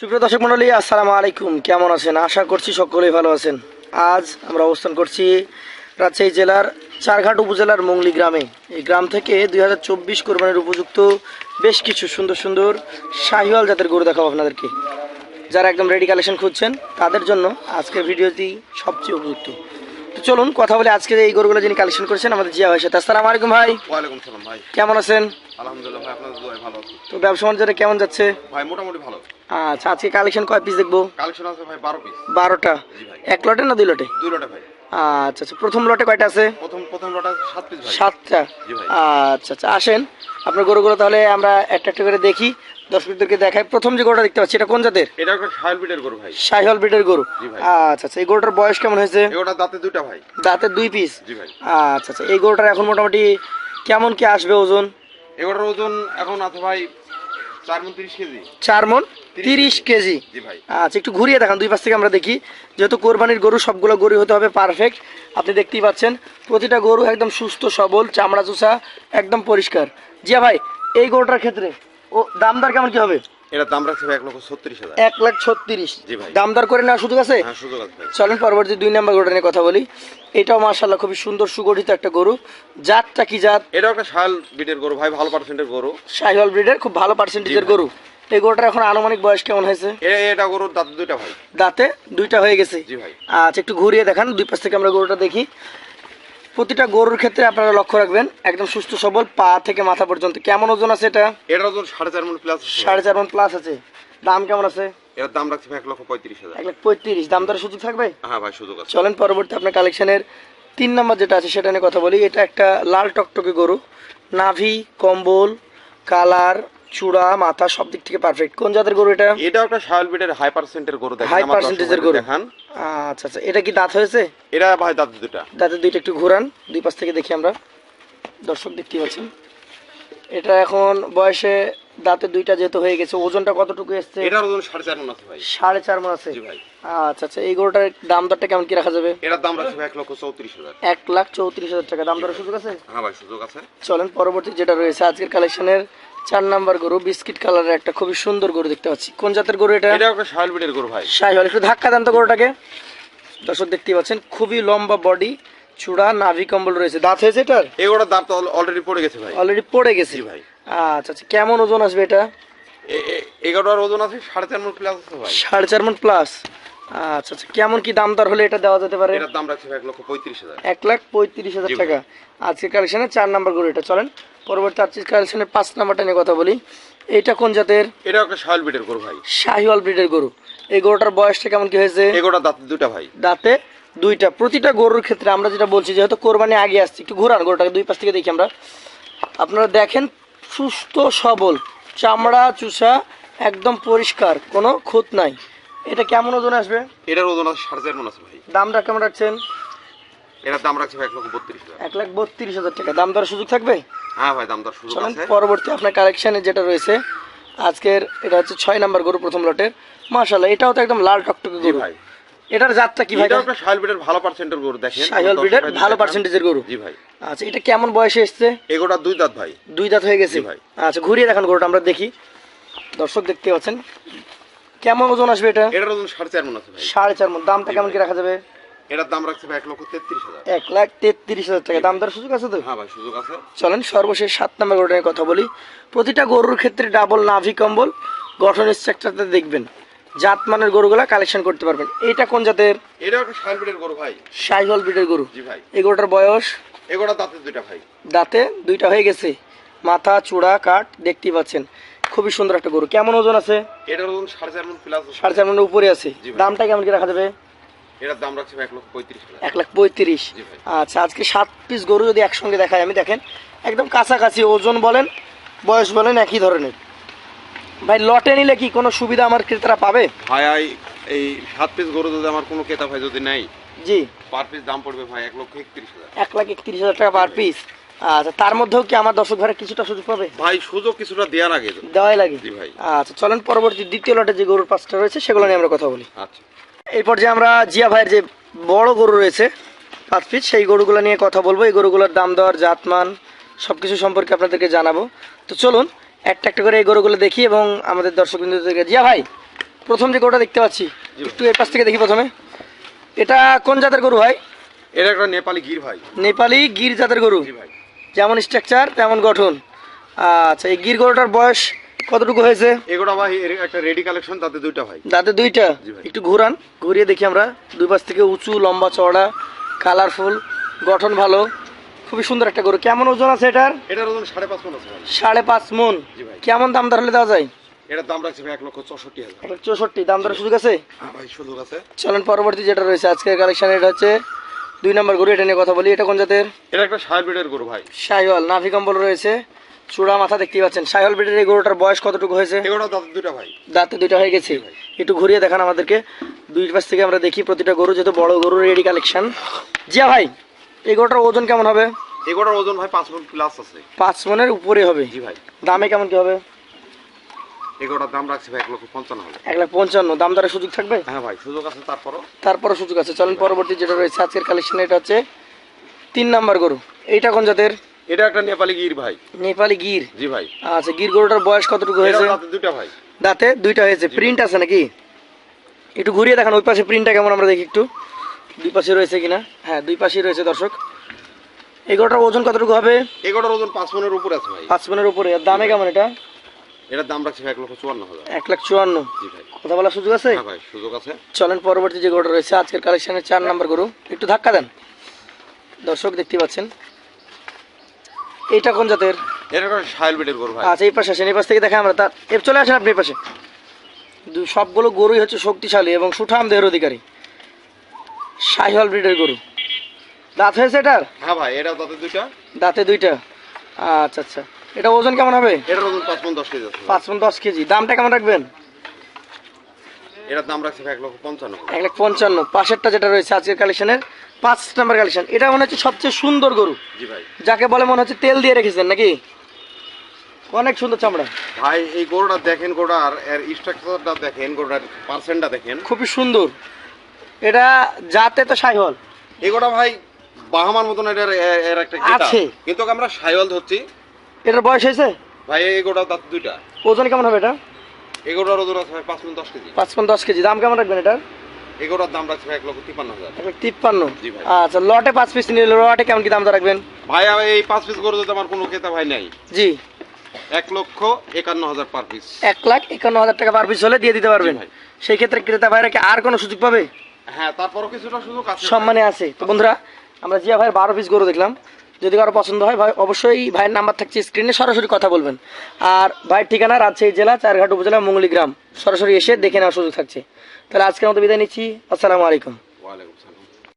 সুপ্রিয় দর্শক মন্ডলী আসসালামু আলাইকুম। কেমন আছেন? আশা করছি সকলেই ভালো আছেন। আজ আমরা অবস্থান করছি রাজশাহী জেলার চারঘাট উপজেলার মংলি গ্রামে। এই গ্রাম থেকে দুই হাজার চব্বিশ কোরবানির উপযুক্ত বেশ কিছু সুন্দর সুন্দর শাহিওয়াল জাতের গরু দেখাবো আপনাদেরকে। যারা একদম রেডি কালেকশন খুঁজছেন তাদের জন্য আজকের ভিডিওটি সবচেয়ে উপযুক্ত। তো চলুন কথা বলে আজকে এই গরুগুলো যিনি কালেকশন করেছেন আমাদের জিয়া ভাই সাথে। আসসালামু আলাইকুম ভাই। ওয়ালাইকুম সালাম ভাই। কেমন আছেন? আলহামদুলিল্লাহ ভাই আপনাদের ভালো তো ব্যবসা বাণিজ্যটা কেমন যাচ্ছে? ভাই মোটামুটি ভালো। আচ্ছা আজকে কালেকশন কয় পিস দেখব? কালেকশন আছে ভাই বারো পিস বারোটা? জি ভাই। এক লটে না দুই লটে? দুই লটে ভাই। আচ্ছা আচ্ছা প্রথম লটে কয়টা আছে? প্রথম প্রথম লট আছে সাত পিস ভাই। সাতটা? জি ভাই। আচ্ছা আচ্ছা আসেন। আপনার গরুগুলো তাহলে আমরা একটা একটা করে দেখি দর্শকদেরকে দেখাই। প্রথম যে গরুটা দেখতে পাচ্ছি এটা কোন জাতের? এটা একটা শাইল বিটের গরু ভাই। সাইহল ব্রিডের গরু। জি ভাই। আচ্ছা আচ্ছা এই গরুটার বয়স কেমন হয়েছে? এগুলোটা দাঁতে দুইটা ভাই। দাঁতের দুই পিস জি ভাই। আচ্ছা আচ্ছা এই গরুটার এখন মোটামুটি কেমন কি আসবে ওজন? এগুলোর ওজন এখন আছে ভাই চার মন তিরিশ কেজি। আচ্ছা একটু ঘুরিয়ে দেখান দুই পাশ থেকে আমরা দেখি। যেহেতু কোরবানির গরু সবগুলো গরু হতে হবে পারফেক্ট আপনি দেখতেই পাচ্ছেন প্রতিটা গরু একদম সুস্থ সবল চামড়া চুষা একদম পরিষ্কার। জিয়া ভাই এই গরুটার ক্ষেত্রে ও দামদার কেমন কি হবে? এটার দাম রাখছে এক লক্ষ ছত্রিশ হাজার। এক লাখ ছত্রিশ। জি ভাই। করে নেওয়ার সুযোগ আছে? হ্যাঁ সুযোগ আছে ভাই। চলেন পরবর্তী দুই নাম্বার গরুটা নিয়ে কথা বলি। এটাও মার্শাল্লাহ খুবই সুন্দর সুগঠিত একটা গরু। জাতটা কি জাত? একটা শাইল বিটের গরু ভাই ভালো পার্সেন্টের গরু। শাহিওয়াল ব্রিডের খুব ভালো পার্সেন্টেজের গরু। এই গরুটার এখন আনুমানিক বয়স কেমন হয়েছে? এটা গরুর দাঁতে দুইটা ভাই। দাঁতে দুইটা হয়ে গেছে? জি ভাই। আচ্ছা একটু ঘুরিয়ে দেখান দুই পাশ থেকে আমরা গরুটা দেখি। প্রতিটা গরুর ক্ষেত্রে আপনারা লক্ষ্য রাখবেন একদম সুস্থ সবল পা থেকে মাথা পর্যন্ত। কেমন ওজন আছে এটা? এটার ওজন সাড়ে চার মন প্লাস সাড়ে চার মন প্লাস আছে। দাম কেমন আছে? এর দাম রাখছে এক লক্ষ পঁয়ত্রিশ হাজার। এক লাখ পঁয়ত্রিশ। দাম দরের সুযোগ থাকবে? হ্যাঁ ভাই সুযোগ আছে। চলেন পরবর্তী আপনার কালেকশনের তিন নম্বর যেটা আছে সেটা নিয়ে কথা বলি। এটা একটা লাল টকটকে গরু। নাভি কম্বল কালার চূড়া মাথা সব দিক থেকে পারফেক্ট কোন জাতের গরু এটা? এটাও একটা শাইল বিটের হাই পার্সেন্টের গরু দেখেন হাই পার্সেন্টেজের গরু। দেখান। আচ্ছা আচ্ছা। এটা কি দাঁত হয়েছে? এরা ভাই দাঁতে দুটা দাঁতের দুইটা একটু ঘোরান দুই পাশ থেকে দেখি আমরা। দর্শক দেখতে পাচ্ছেন। এটা এখন বয়সে দাঁতের দুইটা যেহেতু হয়ে গেছে ওজনটা কতটুকু এসছে? এটার ওজন সাড়ে চার মন আছে ভাই। সাড়ে চার মন আছে? জি ভাই। আচ্ছা আচ্ছা। এই গরুটার দাম দরটা কেমন কি রাখা যাবে? এটার দাম ভাই এক লক্ষ চৌত্রিশ হাজার। এক লাখ চৌত্রিশ হাজার টাকা। দাম দরের সুযোগ আছে? হ্যাঁ ভাই সুযোগ আছে। চলেন পরবর্তী যেটা রয়েছে আজকের কালেকশনের চার নাম্বার গরু বিস্কিট কালারের একটা খুবই সুন্দর গরু দেখতে পাচ্ছি। কোন জাতের গরু এটা? এটাও একটা বিটের গরু ভাই। শাহিওয়াল একটু ধাক্কা দেন তো গরুটাকে। দর্শক দেখতে পাচ্ছেন খুবই লম্বা বডি চূড়া নাভি কম্বল রয়েছে। দাঁত হয়েছে এটার? এগুলোর দাম তো অলরেডি পড়ে গেছে ভাই। অলরেডি পড়ে গেছে? ভাই। আচ্ছা আচ্ছা কেমন ওজন আসবে এটা? এগারোটার ওজন আছে সাড়ে চার মন প্লাস সাড়ে চার মন প্লাস আচ্ছা আচ্ছা। কেমন কি দাম দর হলে এটা দেওয়া যেতে পারে? এটার দাম রাখছে এক লক্ষ পঁয়ত্রিশ হাজার। এক লাখ পঁয়ত্রিশ হাজার টাকা। আজকে কালেকশনে চার নাম্বার গরু এটা। চলেন পরবর্তী আজকের কালেকশনের পাঁচ নাম্বারটা নিয়ে কথা বলি। এটা কোন জাতের? এটাও একটা শাইল বিটের গরু ভাই। শাহিওয়াল ব্রিডের গরু। এই গরুটার বয়সটা কেমন কি হয়েছে? এগুলোর দাঁতে দুটা ভাই। দাঁতে দুইটা। প্রতিটা গরুর ক্ষেত্রে আমরা যেটা বলছি যেহেতু কোরবানি আগে আসছে একটু ঘোরান গরুটাকে দুই পাশ থেকে দেখি আমরা। আপনারা দেখেন সুস্থ সবল চামড়া চুষা একদম পরিষ্কার কোনো খুঁত নাই। এটা কেমন ওজন আসবে? এটার ওজন আছে সাড়ে চার মন আছে ভাই। দামটা কেমন রাখছেন? এটার দাম রাখছে ভাই এক লক্ষ বত্রিশ এক লাখ বত্রিশ হাজার টাকা। দাম দরের সুযোগ থাকবে? হ্যাঁ ভাই দাম দর সুযোগ আছে। পরবর্তী আপনার কালেকশানে যেটা রয়েছে আজকের এটা হচ্ছে ছয় নাম্বার গরু প্রথম লটের। মাশাল্লাহ এটাও তো একদম লাল টকটকে গরু। ভাই। এটার জাতটা কি ভাই? এটাও একটা শাইল বিটের ভালো পার্সেন্টের গরু দেখেন। শাহিওয়াল ব্রিডের ভালো পার্সেন্টেজের গরু। জি ভাই। আচ্ছা এটা কেমন বয়সে এসছে? এগোটা দুই দাঁত ভাই। দুই দাঁত হয়ে গেছে। ভাই। আচ্ছা ঘুরিয়ে দেখান গরুটা আমরা দেখি। দর্শক দেখতে পাচ্ছেন কেমন ওজন আসবে এটা? এটার ওজন সাড়ে চার মন আছে ভাই। সাড়ে চার মন দামটা কেমন কি রাখা যাবে? এটার দাম রাখছে ভাই এক লক্ষ তেত্রিশ হাজার। এক লাখ তেত্রিশ হাজার টাকা। দাম দর সুযোগ আছে তো? হ্যাঁ ভাই সুযোগ আছে। চলেন সর্বশেষ সাত নম্বর গরুটা কথা বলি। প্রতিটা গরুর ক্ষেত্রে ডাবল নাভি কম্বল। গঠন স্ট্রাকচারটা দেখবেন। জাত মানের গরুগুলা কালেকশন করতে পারবেন। এটা কোন জাতের? এটা একটা শাইল বিটের গরু ভাই। শাহিওয়াল ব্রিডের গরু। জি ভাই। এই গরুটার বয়স? এগুলোর দাঁতে দুইটা ভাই। দাঁতে দুইটা হয়ে গেছে। মাথা চূড়া কাঠ দেখতেই পাচ্ছেন। খুবই সুন্দর একটা গরু। কেমন ওজন আছে? এটার ওজন সাড়ে চার মন প্লাস সাড়ে চার মনের উপরে আছে। দামটা কেমন কি রাখা যাবে? এটার দাম রাখছে এক লক্ষ পঁয়ত্রিশ এক লাখ পঁয়ত্রিশ। আচ্ছা আজকে সাত পিস গরু যদি একসঙ্গে দেখায় আমি দেখেন একদম কাছাকাছি ওজন বলেন বয়স বলেন একই ধরনের। ভাই লটে নিলে কি কোনো সুবিধা আমার ক্রেতারা পাবে? ভাই এই সাত পিস গরু যদি আমার কোনো ক্রেতা ভাই যদি নেই জি। পার পিস দাম পড়বে ভাই এক লক্ষ একত্রিশ হাজার। এক লাখ একত্রিশ হাজার টাকা পার পিস। আচ্ছা তার মধ্যেও কি আমার দর্শক ভাইরা কিছুটা সুযোগ পাবে? ভাই সুযোগ কিছুটা দেওয়ার আগে। দেওয়াই লাগে। জি ভাই। আচ্ছা চলেন পরবর্তী দ্বিতীয় লটে যে গরুর পাঁচটা রয়েছে সেগুলো নিয়ে আমরা কথা বলি। আচ্ছা। এই পর্যায়ে আমরা জিয়া ভাইয়ের যে বড় গরু রয়েছে পাঁচ পিস সেই গরুগুলো নিয়ে কথা বলব। এই গরুগুলোর দাম দর জাতমান সব কিছু সম্পর্কে আপনাদেরকে জানাব। তো চলুন একটা একটা করে এই গরুগুলো দেখি এবং আমাদের দর্শক বিন্দুদেরকে জিয়া ভাই প্রথম যে গরুটা দেখতে পাচ্ছি একটু এর পাশ থেকে দেখি প্রথমে। এটা কোন জাতের গরু ভাই? এটা একটা নেপালি গির ভাই। নেপালি গির জাতের গরু। ভাই। যেমন স্ট্রাকচার তেমন গঠন। আচ্ছা এই গির গরুটার বয়স কতটুকু হয়েছে? এগুলো ভাই একটা রেডি কালেকশন তাতে দুইটা ভাই। দাঁতে দুইটা। একটু ঘুরান ঘুরিয়ে দেখি আমরা। দুই পাশ থেকে উঁচু লম্বা চওড়া কালারফুল গঠন ভালো। খুবই সুন্দর একটা গরু। কেমন ওজন আছে এটার? এটার ওজন সাড়ে পাঁচ মন আছে সাড়ে পাঁচ মন। কেমন দাম দর হলে দেওয়া যায়? এটার দাম রাখছে এক লক্ষ চৌষট্টি হাজার। চৌষট্টি। দাম দরের সুযোগ আছে? হ্যাঁ ভাই সুযোগ আছে। চলেন পরবর্তী যেটা রয়েছে আজকের কালেকশন এটা হচ্ছে দুই নম্বর গরু এটা নিয়ে কথা বলি। এটা কোন জাতের? এটা একটা সার ব্রিডের গরু ভাই। শাহিওয়াল নাভি কম্বল রয়েছে। চূড়া মাথা দেখতে পাচ্ছেন। শাহিওয়াল ব্রিডের এই গরুটার বয়স কতটুকু হয়েছে? দুইটা ভাই। দাঁতে দুইটা হয়ে গেছে। একটু ঘুরিয়ে দেখান আমাদেরকে। দুই পাশ থেকে আমরা দেখি প্রতিটা গরু যেহেতু বড় গরু রেডি কালেকশন জিয়া ভাই এই গরুটার ওজন কেমন হবে? এগুলোর ওজন ভাই পাঁচ মন প্লাস আছে। পাঁচ মনের উপরে হবে। জি ভাই। দামে কেমন কি হবে? এগুলোর দাম রাখছে ভাই এক লক্ষ পঞ্চান্ন হাজার। এক লাখ পঞ্চান্ন দাম দরের সুযোগ থাকবে? হ্যাঁ ভাই সুযোগ আছে তারপরও। তারপরে সুযোগ আছে। চলেন পরবর্তী যেটা রয়েছে আজকের কালেকশন এটা হচ্ছে তিন নাম্বার গরু। এইটা কোন জাতের? এটা একটা নেপালি গির ভাই। নেপালি গির? জি ভাই। আচ্ছা গির গরুটার বয়স কতটুকু হয়েছে? দুইটা ভাই। দাঁতে দুইটা হয়েছে। প্রিন্ট আছে নাকি? একটু ঘুরিয়ে দেখান ওই পাশে প্রিন্টটা কেমন আমরা দেখি একটু। দুই পাশে রয়েছে কিনা? হ্যাঁ দুই পাশেই রয়েছে দর্শক। এই গরুটার ওজন কতটুকু হবে? এগুলোর ওজন পাঁচ মনের উপরে আছে ভাই। পাঁচ মনের উপরে। দামে কেমন এটা? এটার দাম রাখছে এক লক্ষ চুয়ান্ন হাজার। এক লাখ চুয়ান্ন। জি ভাই। কথা বলার সুযোগ আছে? হ্যাঁ ভাই সুযোগ আছে। চলেন পরবর্তী যে গরুটা রয়েছে আজকের কালেকশনের চার নাম্বার গরু। একটু ধাক্কা দেন। দর্শক দেখতে পাচ্ছেন। এইটা কোন জাতের? এটা গরু ভাই। আচ্ছা এই পাশে আসেন এই পাশ থেকে দেখা আমরা। তার চলে আসেন আপনি এই পাশে। সবগুলো গরুই হচ্ছে শক্তিশালী এবং সুঠাম দেহের অধিকারী। শাহিওয়াল ব্রিডের গরু। দাঁত হয়েছে এটার? হ্যাঁ ভাই এটা দুইটা। দাঁতে দুইটা। আচ্ছা আচ্ছা। এটা ওজন কেমন হবে? এটার ওজন পাঁচ মন দশ কেজি আছে। ভাই। পাঁচ মন দশ কেজি। দামটা কেমন রাখবেন? এটার দাম রাখছে এক লক্ষ পঞ্চান্ন। এক লাখ পঞ্চান্ন। পাশেরটা যেটা রয়েছে আজকের কালেকশনের পাঁচ নাম্বার কালেকশন। এটা মনে হচ্ছে সবচেয়ে সুন্দর গরু। জি ভাই। যাকে বলে মনে হচ্ছে তেল দিয়ে রেখেছেন নাকি? অনেক সুন্দর চামড়া। ভাই এই গরুটা দেখেন গরুটার এর স্ট্রাকচারটা দেখেন গরুটার পার্সেন্টটা দেখেন। খুবই সুন্দর। এটা জাতে তো সাইহল। এই গরুটা ভাই বাহামার মতন এটার এর একটা আছে। কিন্তু আমরা সাইওয়াল ধরছি। এটার বয়স হয়েছে? ভাই এই গরুটার দাঁত দুইটা। ওজন কেমন হবে এটা? এই গরুটার ওজন আছে পাঁচ মন দশ কেজি। পাঁচ পন দশ কেজি। দাম কেমন রাখবেন এটার? এই গরুটার দাম রাখছে এক লক্ষ তিপ্পান্ন হাজার। তিপ্পান্ন। আচ্ছা লটে পাঁচ পিস নিলে লটে কেমন কি দামটা রাখবেন? ভাই এই পাঁচ পিস গরু যদি আমার কোনো ক্রেতা ভাই নাই। জি। এক লক্ষ একান্ন হাজার পার পিস। এক লাখ একান্ন হাজার টাকা পার পিস হলে দিয়ে দিতে পারবেন। সেই ক্ষেত্রে ক্রেতা ভাইরা কি আর কোনো সুযোগ পাবে? হ্যাঁ তারপরও কিছুটা সুযোগ আছে সম্মানে আছে। তো বন্ধুরা আমরা জিয়া ভাইয়ের বারো পিস গরু দেখলাম। যদি কারও পছন্দ হয়, ভাই, অবশ্যই ভাইয়ের নাম্বার থাকছে স্ক্রিনে সরাসরি কথা বলবেন। আর ভাইয়ের ঠিকানা রাজশাহী জেলা, চারঘাট উপজেলা, মঙ্গলি গ্রাম। সরাসরি এসে দেখে নেওয়ার সুযোগ থাকছে। তাহলে আজকের মতো বিদায় নিচ্ছি। আসসালামু আলাইকুম। ওয়ালাইকুম